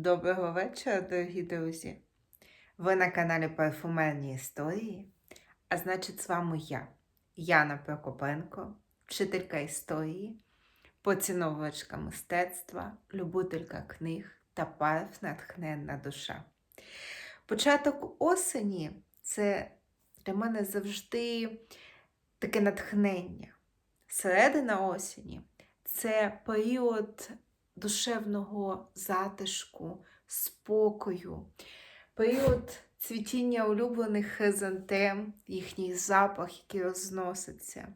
Доброго вечора, дорогі друзі! Ви на каналі Парфумерні Історії. А значить, з вами я, Яна Прокопенко, вчителька історії, поціновувачка мистецтва, любителька книг та парф натхненна душа. Початок осені це для мене завжди таке натхнення. Середина осені це період душевного затишку, спокою, період цвітіння улюблених хризантем, їхній запах, який розноситься,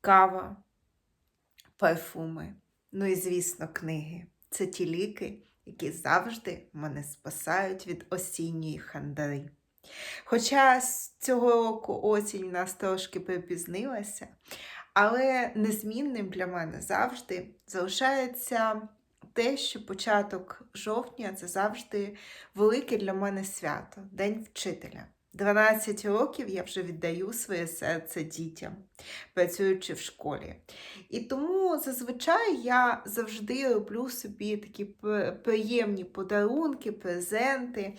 кава, парфуми, ну і, звісно, книги. Це ті ліки, які завжди мене спасають від осінньої хандари. Хоча з цього року осінь нас трошки припізнилася, але незмінним для мене завжди залишається те, що початок жовтня це завжди велике для мене свято День вчителя. 12 років я вже віддаю своє серце дітям, працюючи в школі. І тому зазвичай я завжди роблю собі такі приємні подарунки, презенти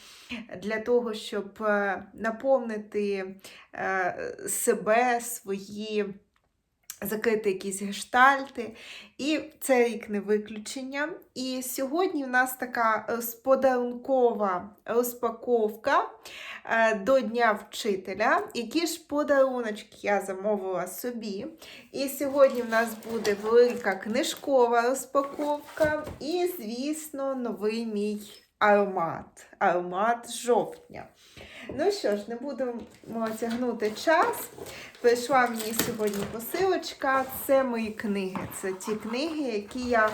для того, щоб е, наповнити е, себе, свої закрити якісь гештальти. І цей рік не виключення. І сьогодні в нас така подарункова розпаковка е, до Дня вчителя. Які ж подаруночки я замовила собі. І сьогодні в нас буде велика книжкова розпаковка. І, звісно, новий мій аромат. Аромат жовтня. Ну що ж, не будемо тягнути час. Прийшла мені сьогодні посилочка. Це мої книги. Це ті книги, які я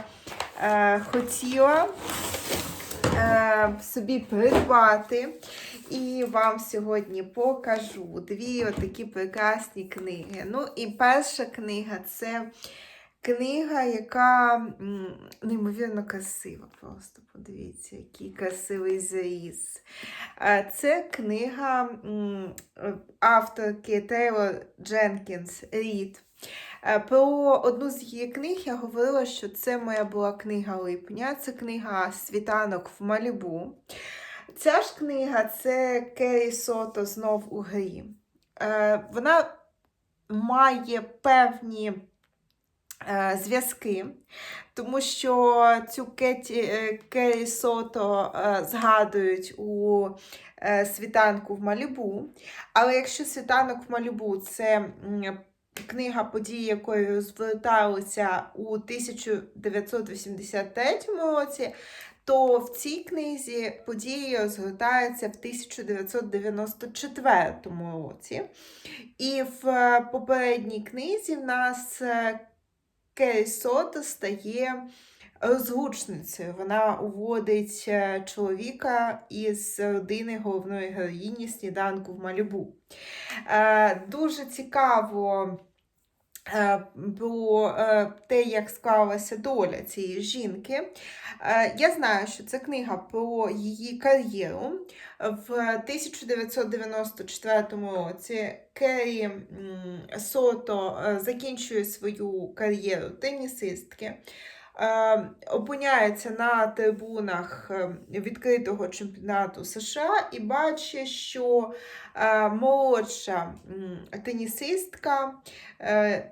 е, хотіла е, собі придбати. І вам сьогодні покажу дві отакі прекрасні книги. Ну, і перша книга це книга, яка неймовірно красива. Просто подивіться, який красивий зріз. Е, Це книга авторки Тейлор Дженкінс Рід. Е, Про одну з її книг я говорила, що це моя була книга липня. Це книга Світанок в Малібу. Ця ж книга це Керрі Сото знов у грі. Е, Вона має певні зв'язки, тому що цю Кеті, е, Керрі Сото е, згадують у е, світанку в Малібу. Але якщо світанок в Малібу це книга події, якої розверталися у 1983 році, то в цій книзі події розгортаються в 1994 році. І в е, попередній книзі в нас е, Сото стає озвучницею. Вона уводить е, чоловіка із родини головної героїні сніданку в Малібу. Е, Дуже цікаво е, про е, те, як склалася доля цієї жінки. Е, Я знаю, що це книга про її кар'єру. В 1994 році Керрі Сото е, закінчує свою кар'єру тенісистки. Е, Опиняється на трибунах е, відкритого чемпіонату США і бачить, що е, молодша тенісистка е,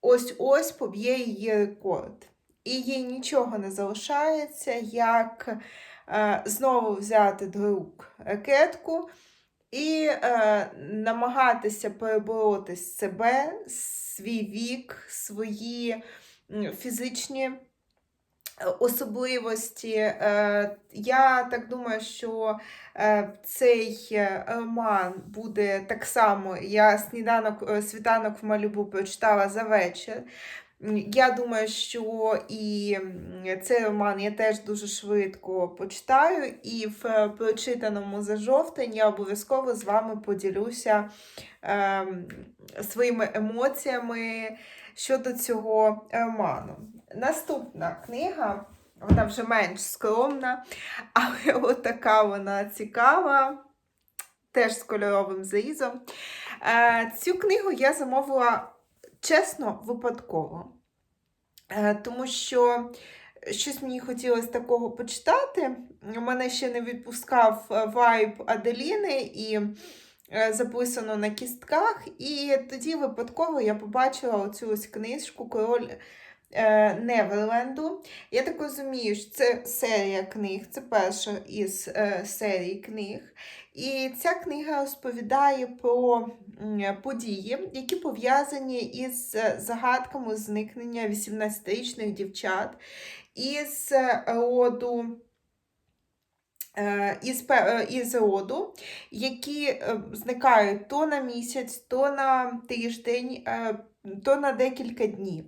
ось-ось поб'є її рекорд. І їй нічого не залишається, як знову взяти до рук ракетку і е, намагатися перебороти себе, свій вік, свої фізичні е, особливості. Е, Я так думаю, що е, цей е, роман буде так само. Я сніданок, е, світанок в Малюбу прочитала за вечір. Я думаю, що і цей роман я теж дуже швидко почитаю, і в е, прочитаному за жовтень я обов'язково з вами поділюся ем, своїми емоціями щодо цього роману. Наступна книга, вона вже менш скромна, але отака вона цікава, теж з кольоровим зрізом. Е, Цю книгу я замовила чесно, випадково. Е, Тому що щось мені хотілося такого почитати. У мене ще не відпускав е, вайб Аделіни і е, записано на кістках. І тоді випадково я побачила оцю ось книжку Король е, Неверленду. Я так розумію, що це серія книг, це перша із е, серій книг. І ця книга розповідає про події, які пов'язані із е, загадками зникнення 18-річних дівчат із е, роду. Е, Із, е, із роду, які е, зникають то на місяць, то на тиждень, то на декілька днів.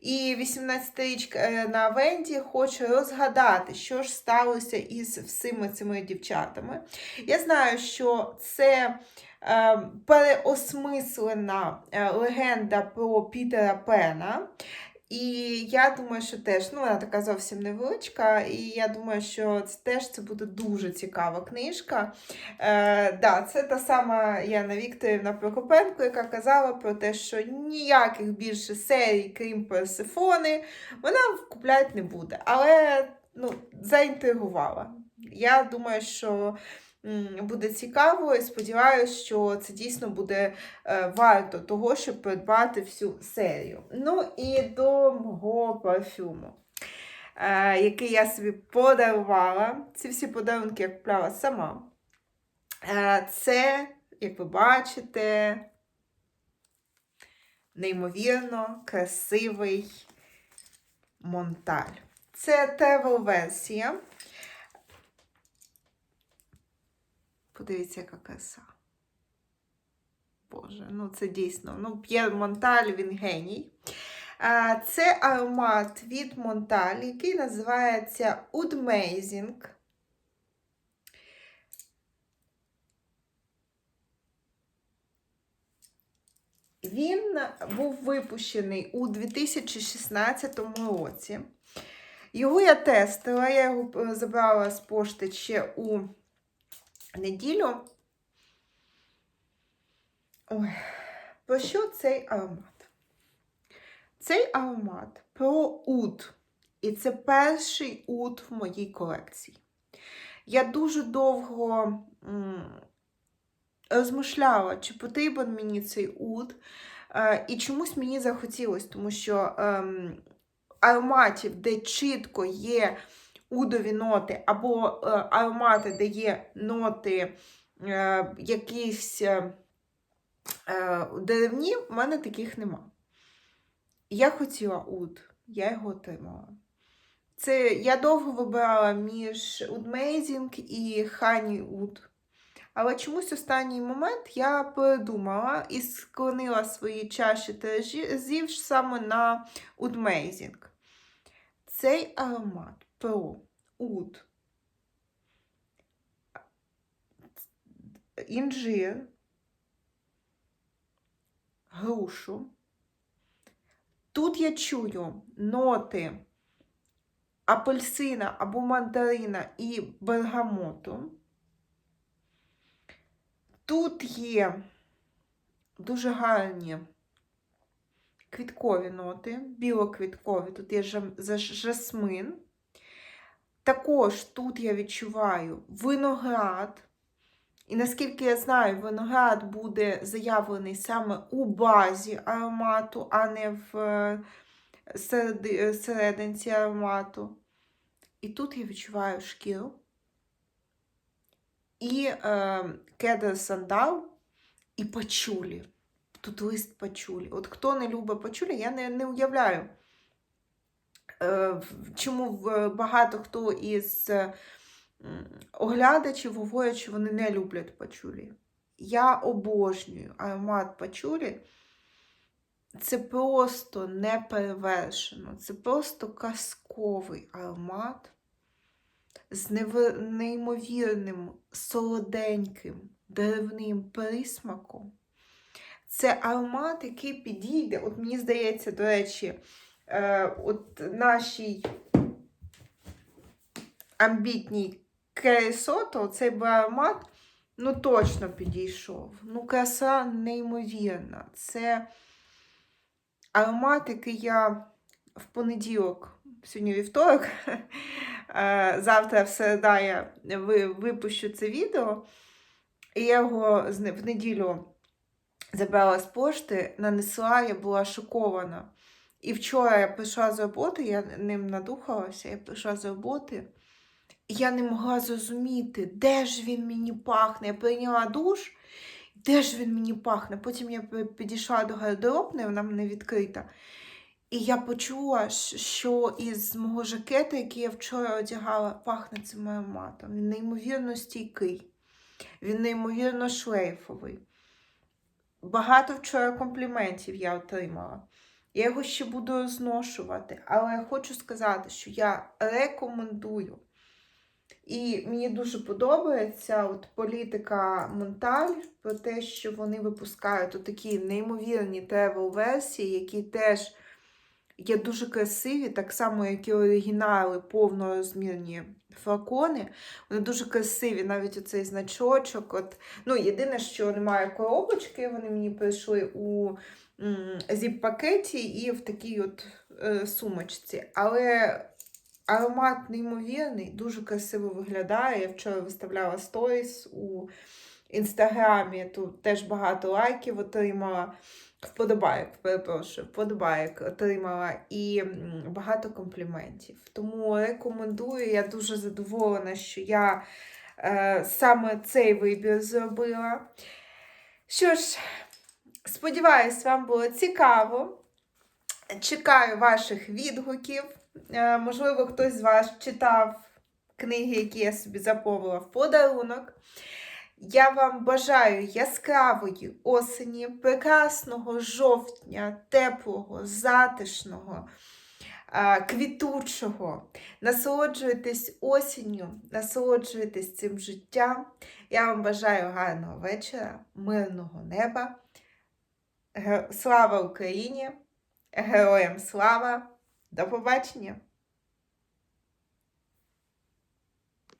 І 18-річка на Венді хоче розгадати, що ж сталося із всіми цими дівчатами. Я знаю, що це переосмислена легенда про Пітера Пена. І я думаю, що теж ну, вона така зовсім невеличка, і я думаю, що це теж це буде дуже цікава книжка. Е, да, це та сама Яна Вікторівна Прокопенко, яка казала про те, що ніяких більше серій, крім Персифони, вона купляти не буде. Але ну, заінтригувала. Я думаю, що буде цікаво і сподіваюся, що це дійсно буде е, варто того, щоб придбати всю серію. Ну і до мого парфюму, е, який я собі подарувала. Ці всі подарунки я купляла сама. Е, Це, як ви бачите, неймовірно красивий Монталь. Це тревел-версія. Подивіться, яка краса. Боже, ну це дійсно. Ну, П'єр Монталь, він геній. Це аромат від Монталь, який називається Udmazing. Він був випущений у 2016 році. Його я тестила, я його е, забрала з пошти ще у неділю. Ой, про що цей аромат? Цей аромат про уд. І це перший уд в моїй колекції. Я дуже довго розмишляла, чи потрібен мені цей уд. Е, і чомусь мені захотілося, тому що ем, ароматів, де чітко є удові ноти, або е, аромати, де є ноти е, якісь е, деревні, в мене таких нема. Я хотіла уд, я його отримала. Це я довго вибирала між Удмейзінг і Хані Уд. Але чомусь останній момент я передумала і склонила свої чаші терезів саме на Удмейзінг. Цей аромат про уд, інжир, грушу. Тут я чую ноти апельсина або мандарина і бергамоту. Тут є дуже гарні квіткові ноти, білоквіткові, тут є жасмин. Також тут я відчуваю виноград. І наскільки я знаю, виноград буде заявлений саме у базі аромату, а не в е, е, серединці аромату. І тут я відчуваю шкіру. І е, кедр сандал, і пачулі. Тут лист пачулі. От хто не любить пачулі, я не, не уявляю. Е, чому багато хто із е, оглядачів говорять, що вони не люблять пачулі. Я обожнюю аромат пачулі. Це просто неперевершено. Це просто казковий аромат з неймовірним солоденьким деревним присмаком. Це аромат, який підійде. От мені здається, до речі, е, от нашій амбітній Кересото, цей би аромат ну, точно підійшов. Ну, краса неймовірна. Це аромат, який я в понеділок сьогодні вівторок. Е, Завтра в середа я випущу це відео. І я його в неділю забрала з пошти, нанесла, я була шокована. І вчора я прийшла з роботи, я ним надухалася, я прийшла з роботи, і я не могла зрозуміти, де ж він мені пахне. Я прийняла душ, де ж він мені пахне. Потім я підійшла до гардеробної, вона мене відкрита. І я почула, що із мого жакета, який я вчора одягала, пахне цим ароматом. Він неймовірно стійкий, він неймовірно шлейфовий. Багато вчора компліментів я отримала. Я його ще буду зношувати, але я хочу сказати, що я рекомендую. І мені дуже подобається от політика Монталь про те, що вони випускають такі неймовірні тревел-версії, які теж є дуже красиві, так само, як і оригінали, повнорозмірні флакони. Вони дуже красиві, навіть оцей значочок. От, ну, єдине, що немає коробочки, вони мені прийшли у зіп-пакеті і в такій от е, сумочці. Але аромат неймовірний, дуже красиво виглядає. Я вчора виставляла сторіс у інстаграмі, тут теж багато лайків отримала. Вподобайок, перепрошую, вподобайок отримала і багато компліментів. Тому рекомендую, я дуже задоволена, що я е, саме цей вибір зробила. Що ж, сподіваюсь, вам було цікаво. Чекаю ваших відгуків. Е, можливо, хтось з вас читав книги, які я собі заповнила в подарунок. Я вам бажаю яскравої осені, прекрасного жовтня, теплого, затишного, квітучого. Насолоджуйтесь осінню, насолоджуйтесь цим життям. Я вам бажаю гарного вечора, мирного неба. Слава Україні! Героям слава! До побачення!